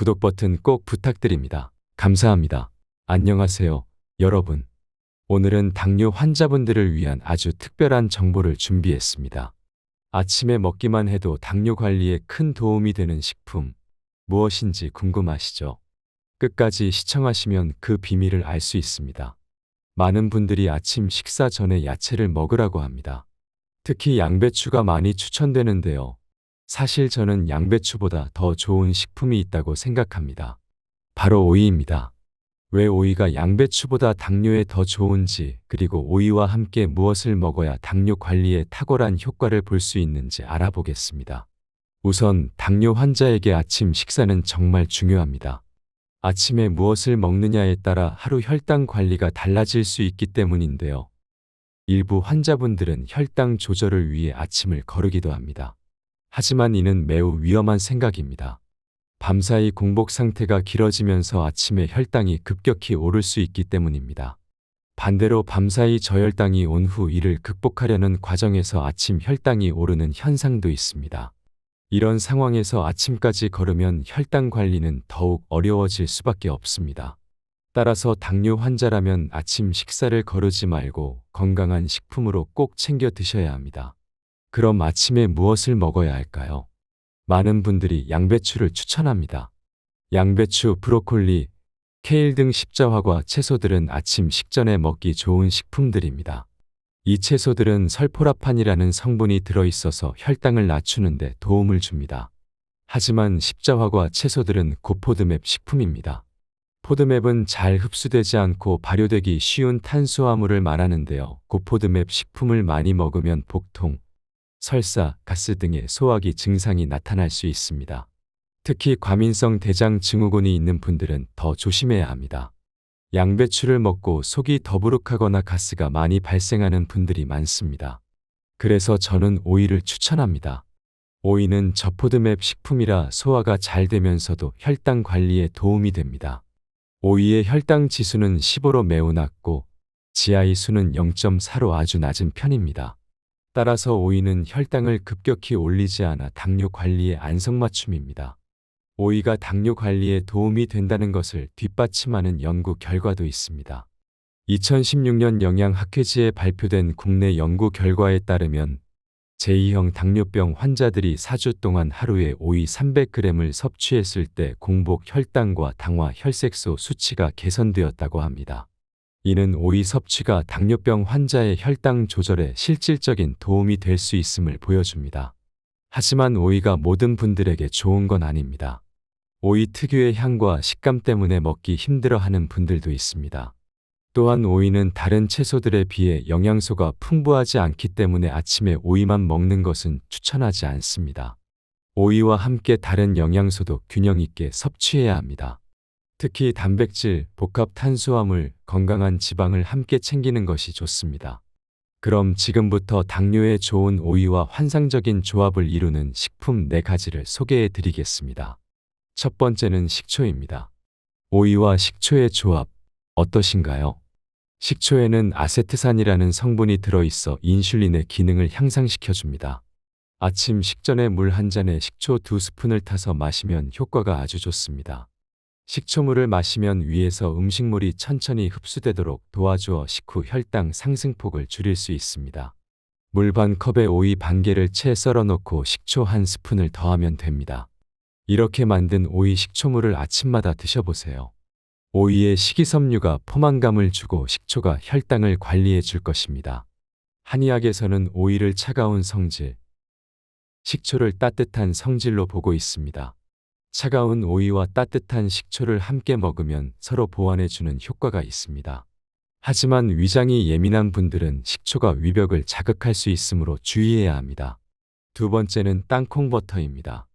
구독 버튼 꼭 부탁드립니다. 감사합니다. 안녕하세요, 여러분. 오늘은 당뇨 환자분들을 위한 아주 특별한 정보를 준비했습니다. 아침에 먹기만 해도 당뇨 관리에 큰 도움이 되는 식품, 무엇인지 궁금하시죠? 끝까지 시청하시면 그 비밀을 알 수 있습니다. 많은 분들이 아침 식사 전에 야채를 먹으라고 합니다. 특히 양배추가 많이 추천되는데요. 사실 저는 양배추보다 더 좋은 식품이 있다고 생각합니다. 바로 오이입니다. 왜 오이가 양배추보다 당뇨에 더 좋은지, 그리고 오이와 함께 무엇을 먹어야 당뇨 관리에 탁월한 효과를 볼 수 있는지 알아보겠습니다. 우선 당뇨 환자에게 아침 식사는 정말 중요합니다. 아침에 무엇을 먹느냐에 따라 하루 혈당 관리가 달라질 수 있기 때문인데요. 일부 환자분들은 혈당 조절을 위해 아침을 거르기도 합니다. 하지만 이는 매우 위험한 생각입니다. 밤사이 공복 상태가 길어지면서 아침에 혈당이 급격히 오를 수 있기 때문입니다. 반대로 밤사이 저혈당이 온 후 이를 극복하려는 과정에서 아침 혈당이 오르는 현상도 있습니다. 이런 상황에서 아침까지 걸으면 혈당 관리는 더욱 어려워질 수밖에 없습니다. 따라서 당뇨 환자라면 아침 식사를 거르지 말고 건강한 식품으로 꼭 챙겨 드셔야 합니다. 그럼 아침에 무엇을 먹어야 할까요? 많은 분들이 양배추를 추천합니다. 양배추, 브로콜리, 케일 등 십자화과 채소들은 아침 식전에 먹기 좋은 식품들입니다. 이 채소들은 설포라판이라는 성분이 들어있어서 혈당을 낮추는데 도움을 줍니다. 하지만 십자화과 채소들은 고포드맵 식품입니다. 포드맵은 잘 흡수되지 않고 발효되기 쉬운 탄수화물을 말하는데요. 고포드맵 식품을 많이 먹으면 복통, 설사, 가스 등의 소화기 증상이 나타날 수 있습니다. 특히 과민성 대장 증후군이 있는 분들은 더 조심해야 합니다. 양배추를 먹고 속이 더부룩하거나 가스가 많이 발생하는 분들이 많습니다. 그래서 저는 오이를 추천합니다. 오이는 저포드맵 식품이라 소화가 잘 되면서도 혈당 관리에 도움이 됩니다. 오이의 혈당 지수는 15로 매우 낮고 GI 수는 0.4로 아주 낮은 편입니다. 따라서 오이는 혈당을 급격히 올리지 않아 당뇨 관리의 안성맞춤입니다. 오이가 당뇨 관리에 도움이 된다는 것을 뒷받침하는 연구 결과도 있습니다. 2016년 영양학회지에 발표된 국내 연구 결과에 따르면 제2형 당뇨병 환자들이 4주 동안 하루에 오이 300g을 섭취했을 때 공복 혈당과 당화 혈색소 수치가 개선되었다고 합니다. 이는 오이 섭취가 당뇨병 환자의 혈당 조절에 실질적인 도움이 될 수 있음을 보여줍니다. 하지만 오이가 모든 분들에게 좋은 건 아닙니다. 오이 특유의 향과 식감 때문에 먹기 힘들어 하는 분들도 있습니다. 또한 오이는 다른 채소들에 비해 영양소가 풍부하지 않기 때문에 아침에 오이만 먹는 것은 추천하지 않습니다. 오이와 함께 다른 영양소도 균형 있게 섭취해야 합니다. 특히 단백질, 복합 탄수화물, 건강한 지방을 함께 챙기는 것이 좋습니다. 그럼 지금부터 당뇨에 좋은 오이와 환상적인 조합을 이루는 식품 4가지를 소개해 드리겠습니다. 첫 번째는 식초입니다. 오이와 식초의 조합 어떠신가요? 식초에는 아세트산이라는 성분이 들어있어 인슐린의 기능을 향상시켜줍니다. 아침 식전에 물 한 잔에 식초 두 스푼을 타서 마시면 효과가 아주 좋습니다. 식초물을 마시면 위에서 음식물이 천천히 흡수되도록 도와주어 식후 혈당 상승폭을 줄일 수 있습니다. 물 반 컵에 오이 반 개를 채 썰어 놓고 식초 한 스푼을 더하면 됩니다. 이렇게 만든 오이 식초물을 아침마다 드셔보세요. 오이의 식이섬유가 포만감을 주고 식초가 혈당을 관리해 줄 것입니다. 한의학에서는 오이를 차가운 성질, 식초를 따뜻한 성질로 보고 있습니다. 차가운 오이와 따뜻한 식초를 함께 먹으면 서로 보완해 주는 효과가 있습니다. 하지만 위장이 예민한 분들은 식초가 위벽을 자극할 수 있으므로 주의해야 합니다. 두 번째는 땅콩 버터입니다.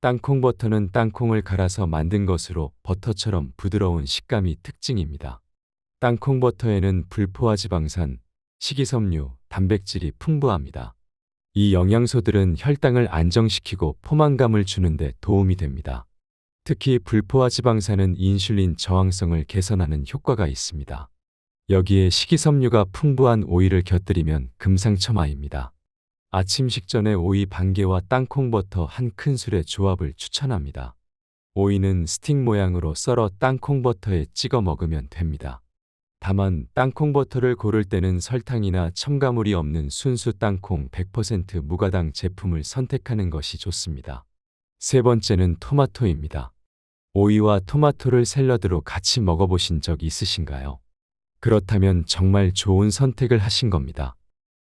땅콩 버터는 땅콩을 갈아서 만든 것으로 버터처럼 부드러운 식감이 특징입니다. 땅콩 버터에는 불포화 지방산, 식이섬유, 단백질이 풍부합니다. 이 영양소들은 혈당을 안정시키고 포만감을 주는데 도움이 됩니다. 특히 불포화 지방산은 인슐린 저항성을 개선하는 효과가 있습니다. 여기에 식이섬유가 풍부한 오이를 곁들이면 금상첨화입니다. 아침 식전에 오이 반 개와 땅콩 버터 한 큰술의 조합을 추천합니다. 오이는 스틱 모양으로 썰어 땅콩 버터에 찍어 먹으면 됩니다. 다만 땅콩 버터를 고를 때는 설탕이나 첨가물이 없는 순수 땅콩 100% 무가당 제품을 선택하는 것이 좋습니다. 세 번째는 토마토입니다. 오이와 토마토를 샐러드로 같이 먹어보신 적 있으신가요? 그렇다면 정말 좋은 선택을 하신 겁니다.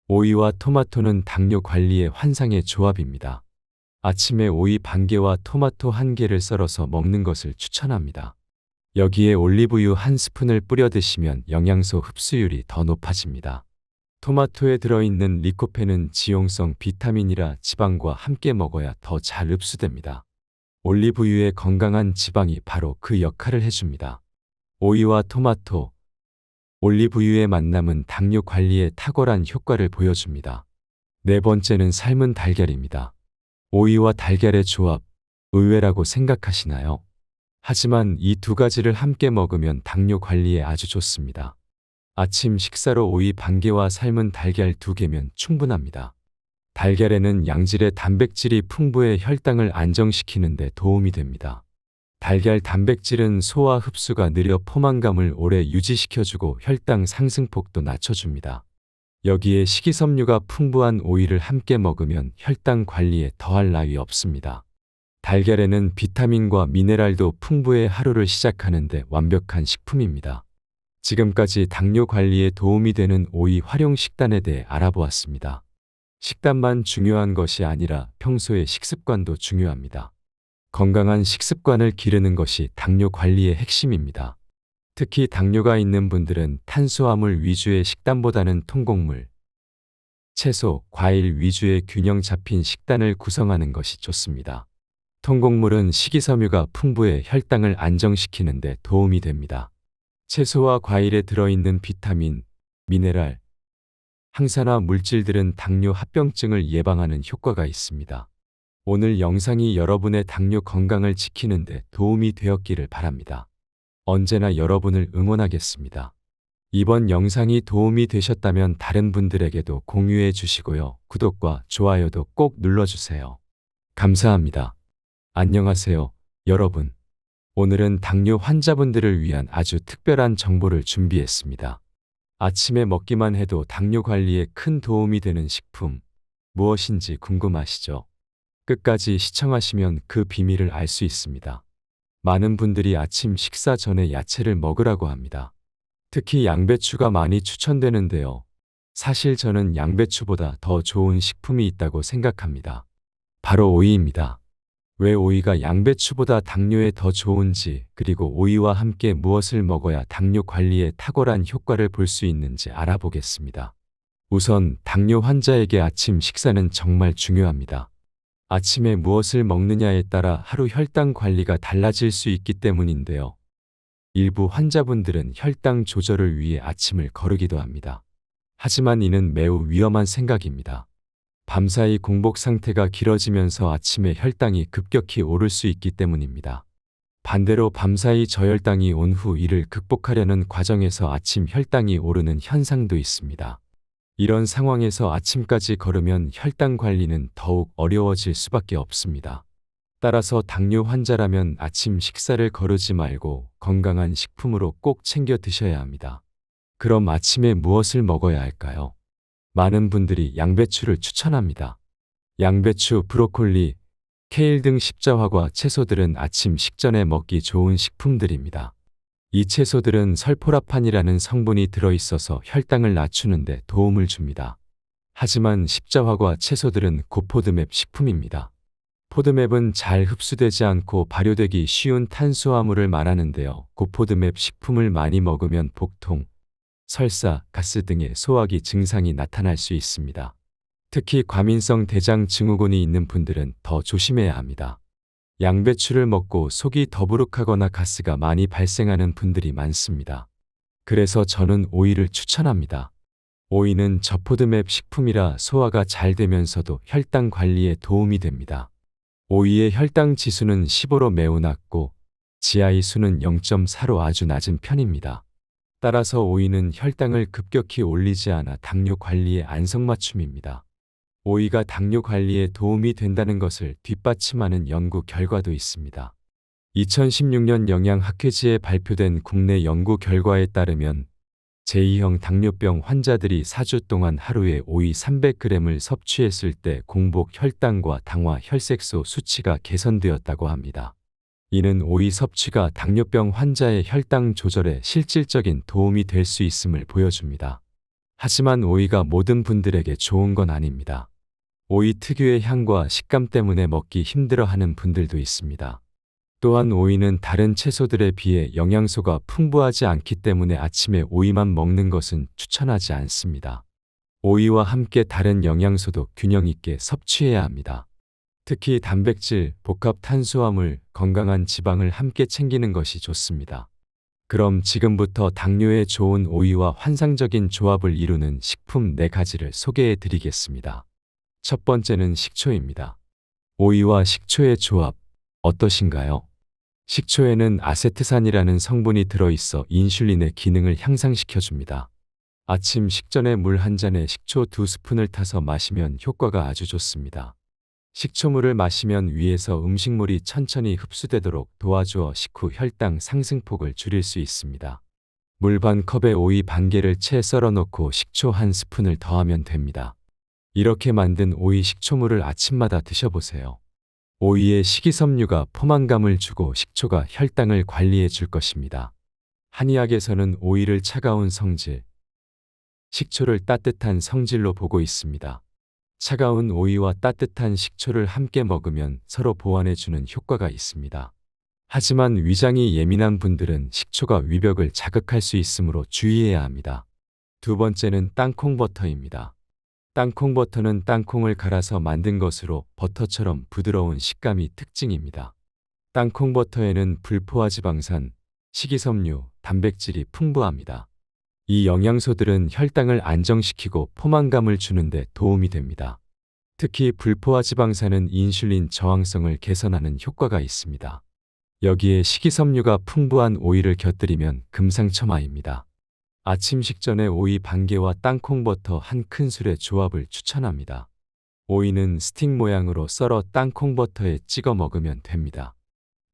오이와 토마토는 당뇨 관리의 환상의 조합입니다. 아침에 오이 반 개와 토마토 한 개를 썰어서 먹는 것을 추천합니다. 여기에 올리브유 한 스푼을 뿌려 드시면 영양소 흡수율이 더 높아집니다. 토마토에 들어있는 리코펜은 지용성 비타민이라 지방과 함께 먹어야 더 잘 흡수됩니다. 올리브유의 건강한 지방이 바로 그 역할을 해줍니다. 오이와 토마토, 올리브유의 만남은 당뇨 관리에 탁월한 효과를 보여줍니다. 네 번째는 삶은 달걀입니다. 오이와 달걀의 조합, 의외라고 생각하시나요? 하지만 이 두 가지를 함께 먹으면 당뇨 관리에 아주 좋습니다. 아침 식사로 오이 반 개와 삶은 달걀 두 개면 충분합니다. 달걀에는 양질의 단백질이 풍부해 혈당을 안정시키는 데 도움이 됩니다. 달걀 단백질은 소화 흡수가 느려 포만감을 오래 유지시켜주고 혈당 상승폭도 낮춰줍니다. 여기에 식이섬유가 풍부한 오이를 함께 먹으면 혈당 관리에 더할 나위 없습니다. 달걀에는 비타민과 미네랄도 풍부해 하루를 시작하는데 완벽한 식품입니다. 지금까지 당뇨 관리에 도움이 되는 오이 활용 식단에 대해 알아보았습니다. 식단만 중요한 것이 아니라 평소의 식습관도 중요합니다. 건강한 식습관을 기르는 것이 당뇨 관리의 핵심입니다. 특히 당뇨가 있는 분들은 탄수화물 위주의 식단보다는 통곡물, 채소, 과일 위주의 균형 잡힌 식단을 구성하는 것이 좋습니다. 통곡물은 식이섬유가 풍부해 혈당을 안정시키는 데 도움이 됩니다. 채소와 과일에 들어있는 비타민, 미네랄, 항산화 물질들은 당뇨 합병증을 예방하는 효과가 있습니다. 오늘 영상이 여러분의 당뇨 건강을 지키는 데 도움이 되었기를 바랍니다. 언제나 여러분을 응원하겠습니다. 이번 영상이 도움이 되셨다면 다른 분들에게도 공유해 주시고요. 구독과 좋아요도 꼭 눌러주세요. 감사합니다. 안녕하세요, 여러분. 오늘은 당뇨 환자분들을 위한 아주 특별한 정보를 준비했습니다. 아침에 먹기만 해도 당뇨 관리에 큰 도움이 되는 식품, 무엇인지 궁금하시죠? 끝까지 시청하시면 그 비밀을 알 수 있습니다. 많은 분들이 아침 식사 전에 야채를 먹으라고 합니다. 특히 양배추가 많이 추천되는데요. 사실 저는 양배추보다 더 좋은 식품이 있다고 생각합니다. 바로 오이입니다. 왜 오이가 양배추보다 당뇨에 더 좋은지, 그리고 오이와 함께 무엇을 먹어야 당뇨 관리에 탁월한 효과를 볼 수 있는지 알아보겠습니다. 우선 당뇨 환자에게 아침 식사는 정말 중요합니다. 아침에 무엇을 먹느냐에 따라 하루 혈당 관리가 달라질 수 있기 때문인데요. 일부 환자분들은 혈당 조절을 위해 아침을 거르기도 합니다. 하지만 이는 매우 위험한 생각입니다. 밤사이 공복 상태가 길어지면서 아침에 혈당이 급격히 오를 수 있기 때문입니다. 반대로 밤사이 저혈당이 온 후 이를 극복하려는 과정에서 아침 혈당이 오르는 현상도 있습니다. 이런 상황에서 아침까지 걸으면 혈당 관리는 더욱 어려워질 수밖에 없습니다. 따라서 당뇨 환자라면 아침 식사를 거르지 말고 건강한 식품으로 꼭 챙겨 드셔야 합니다. 그럼 아침에 무엇을 먹어야 할까요? 많은 분들이 양배추를 추천합니다. 양배추, 브로콜리, 케일 등 십자화과 채소들은 아침 식전에 먹기 좋은 식품들입니다. 이 채소들은 설포라판이라는 성분이 들어있어서 혈당을 낮추는데 도움을 줍니다. 하지만 십자화과 채소들은 고포드맵 식품입니다. 포드맵은 잘 흡수되지 않고 발효되기 쉬운 탄수화물을 말하는데요. 고포드맵 식품을 많이 먹으면 복통, 설사, 가스 등의 소화기 증상이 나타날 수 있습니다. 특히 과민성 대장 증후군이 있는 분들은 더 조심해야 합니다. 양배추를 먹고 속이 더부룩하거나 가스가 많이 발생하는 분들이 많습니다. 그래서 저는 오이를 추천합니다. 오이는 저포드맵 식품이라 소화가 잘 되면서도 혈당 관리에 도움이 됩니다. 오이의 혈당 지수는 15로 매우 낮고 GI 수는 0.4로 아주 낮은 편입니다. 따라서 오이는 혈당을 급격히 올리지 않아 당뇨 관리에 안성맞춤입니다. 오이가 당뇨 관리에 도움이 된다는 것을 뒷받침하는 연구 결과도 있습니다. 2016년 영양학회지에 발표된 국내 연구 결과에 따르면 제2형 당뇨병 환자들이 4주 동안 하루에 오이 300g을 섭취했을 때 공복 혈당과 당화 혈색소 수치가 개선되었다고 합니다. 이는 오이 섭취가 당뇨병 환자의 혈당 조절에 실질적인 도움이 될 수 있음을 보여줍니다. 하지만 오이가 모든 분들에게 좋은 건 아닙니다. 오이 특유의 향과 식감 때문에 먹기 힘들어하는 분들도 있습니다. 또한 오이는 다른 채소들에 비해 영양소가 풍부하지 않기 때문에 아침에 오이만 먹는 것은 추천하지 않습니다. 오이와 함께 다른 영양소도 균형 있게 섭취해야 합니다. 특히 단백질, 복합 탄수화물, 건강한 지방을 함께 챙기는 것이 좋습니다. 그럼 지금부터 당뇨에 좋은 오이와 환상적인 조합을 이루는 식품 4가지를 소개해 드리겠습니다. 첫 번째는 식초입니다. 오이와 식초의 조합 어떠신가요? 식초에는 아세트산이라는 성분이 들어있어 인슐린의 기능을 향상시켜줍니다. 아침 식전에 물 한 잔에 식초 두 스푼을 타서 마시면 효과가 아주 좋습니다. 식초물을 마시면 위에서 음식물이 천천히 흡수되도록 도와주어 식후 혈당 상승폭을 줄일 수 있습니다. 물 반 컵에 오이 반 개를 채 썰어 놓고 식초 한 스푼을 더하면 됩니다. 이렇게 만든 오이 식초물을 아침마다 드셔보세요. 오이의 식이섬유가 포만감을 주고 식초가 혈당을 관리해 줄 것입니다. 한의학에서는 오이를 차가운 성질, 식초를 따뜻한 성질로 보고 있습니다. 차가운 오이와 따뜻한 식초를 함께 먹으면 서로 보완해 주는 효과가 있습니다. 하지만 위장이 예민한 분들은 식초가 위벽을 자극할 수 있으므로 주의해야 합니다. 두 번째는 땅콩 버터입니다. 땅콩 버터는 땅콩을 갈아서 만든 것으로 버터처럼 부드러운 식감이 특징입니다. 땅콩 버터에는 불포화 지방산, 식이섬유, 단백질이 풍부합니다. 이 영양소들은 혈당을 안정시키고 포만감을 주는데 도움이 됩니다. 특히 불포화 지방산은 인슐린 저항성을 개선하는 효과가 있습니다. 여기에 식이섬유가 풍부한 오이를 곁들이면 금상첨화입니다. 아침 식전에 오이 반개와 땅콩 버터 한 큰술의 조합을 추천합니다. 오이는 스틱 모양으로 썰어 땅콩 버터에 찍어 먹으면 됩니다.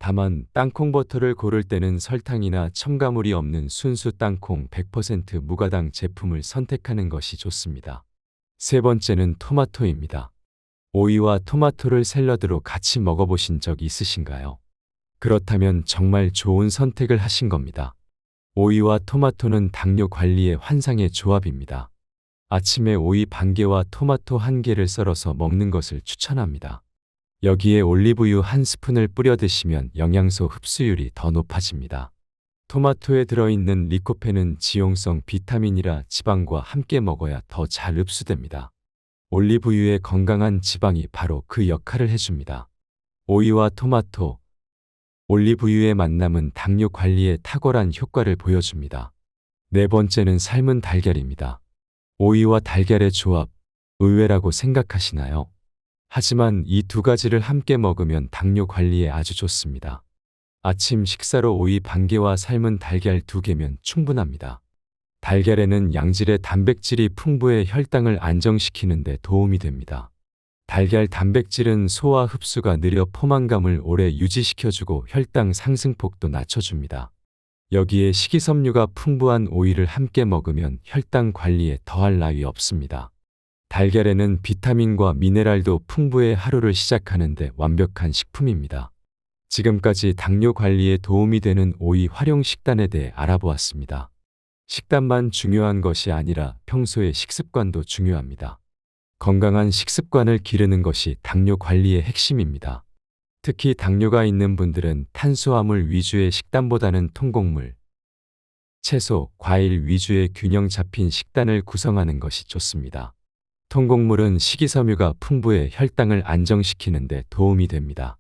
다만 땅콩 버터를 고를 때는 설탕이나 첨가물이 없는 순수 땅콩 100% 무가당 제품을 선택하는 것이 좋습니다. 세 번째는 토마토입니다. 오이와 토마토를 샐러드로 같이 먹어보신 적 있으신가요? 그렇다면 정말 좋은 선택을 하신 겁니다. 오이와 토마토는 당뇨 관리의 환상의 조합입니다. 아침에 오이 반 개와 토마토 한 개를 썰어서 먹는 것을 추천합니다. 여기에 올리브유 한 스푼을 뿌려 드시면 영양소 흡수율이 더 높아집니다. 토마토에 들어있는 리코펜은 지용성 비타민이라 지방과 함께 먹어야 더 잘 흡수됩니다. 올리브유의 건강한 지방이 바로 그 역할을 해줍니다. 오이와 토마토, 올리브유의 만남은 당뇨 관리에 탁월한 효과를 보여줍니다. 네 번째는 삶은 달걀입니다. 오이와 달걀의 조합, 의외라고 생각하시나요? 하지만 이 두 가지를 함께 먹으면 당뇨 관리에 아주 좋습니다. 아침 식사로 오이 반 개와 삶은 달걀 두 개면 충분합니다. 달걀에는 양질의 단백질이 풍부해 혈당을 안정시키는 데 도움이 됩니다. 달걀 단백질은 소화 흡수가 느려 포만감을 오래 유지시켜주고 혈당 상승폭도 낮춰줍니다. 여기에 식이섬유가 풍부한 오이를 함께 먹으면 혈당 관리에 더할 나위 없습니다. 달걀에는 비타민과 미네랄도 풍부해 하루를 시작하는데 완벽한 식품입니다. 지금까지 당뇨 관리에 도움이 되는 오이 활용 식단에 대해 알아보았습니다. 식단만 중요한 것이 아니라 평소의 식습관도 중요합니다. 건강한 식습관을 기르는 것이 당뇨 관리의 핵심입니다. 특히 당뇨가 있는 분들은 탄수화물 위주의 식단보다는 통곡물, 채소, 과일 위주의 균형 잡힌 식단을 구성하는 것이 좋습니다. 통곡물은 식이섬유가 풍부해 혈당을 안정시키는 데 도움이 됩니다.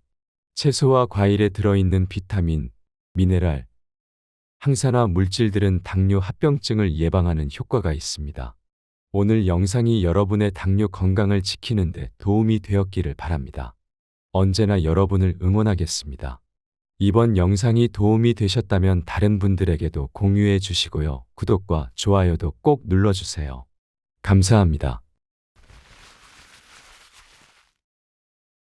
채소와 과일에 들어있는 비타민, 미네랄, 항산화 물질들은 당뇨 합병증을 예방하는 효과가 있습니다. 오늘 영상이 여러분의 당뇨 건강을 지키는 데 도움이 되었기를 바랍니다. 언제나 여러분을 응원하겠습니다. 이번 영상이 도움이 되셨다면 다른 분들에게도 공유해 주시고요. 구독과 좋아요도 꼭 눌러주세요. 감사합니다.